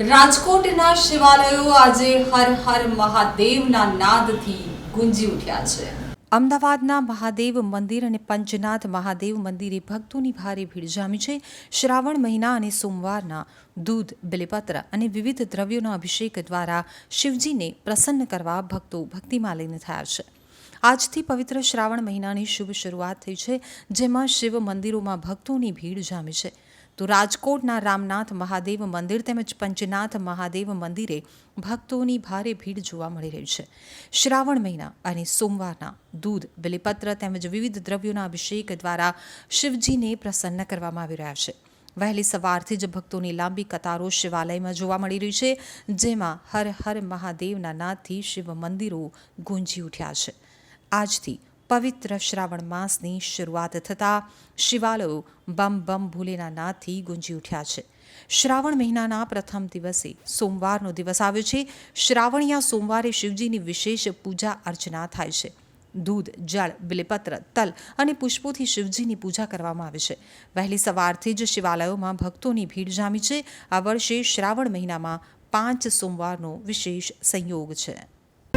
રાજકોટના શિવાલયો આજે હર હર મહાદેવના નાદથી ગુંજી ઉઠ્યા છે. અમદાવાદના મહાદેવ મંદિર અને પંચનાથ મહાદેવ મંદિરે ભક્તોની ભારે ભીડ જામી છે. શ્રાવણ મહિના અને સોમવારના દૂધ, બિલીપત્ર અને વિવિધ દ્રવ્યોના અભિષેક દ્વારા શિવજીને પ્રસન્ન કરવા ભક્તો ભક્તિમાં લીન થયા છે. આજથી પવિત્ર શ્રાવણ મહિનાની શુભ શરૂઆત થઈ છે, જેમાં શિવ મંદિરોમાં ભક્તોની ભીડ જામી છે. તો રાજકોટના રામનાથ મહાદેવ મંદિર તેમજ પંચનાથ મહાદેવ મંદિરે ભક્તોની ભારે ભીડ જોવા મળી રહી છે. શ્રાવણ મહિના અને સોમવારના દૂધ, બિલીપત્ર તેમજ વિવિધ દ્રવ્યોના અભિષેક દ્વારા શિવજીને પ્રસન્ન કરવામાં આવી રહ્યા છે. વહેલી સવારથી જ ભક્તોની લાંબી કતારો શિવાલયમાં જોવા મળી રહી છે, જેમાં હર હર મહાદેવના નાદથી શિવ મંદિરો ગુંજી ઉઠ્યા છે. આજથી પવિત્ર શ્રાવણ માસની શરૂઆત થતાં શિવાલયો બમ બમ ભૂલેના નાદથી ગુંજી ઉઠ્યા છે. શ્રાવણ મહિનાના પ્રથમ દિવસે સોમવારનો દિવસ આવ્યો છે. શ્રાવણિયા સોમવારે શિવજીની વિશેષ પૂજા અર્ચના થાય છે. દૂધ, જળ, બિલીપત્ર, તલ અને પુષ્પોથી શિવજીની પૂજા કરવામાં આવે છે. વહેલી સવારથી જ શિવાલયોમાં ભક્તોની ભીડ જામી છે. આ વર્ષે શ્રાવણ મહિનામાં પાંચ સોમવારનો વિશેષ સંયોગ છે.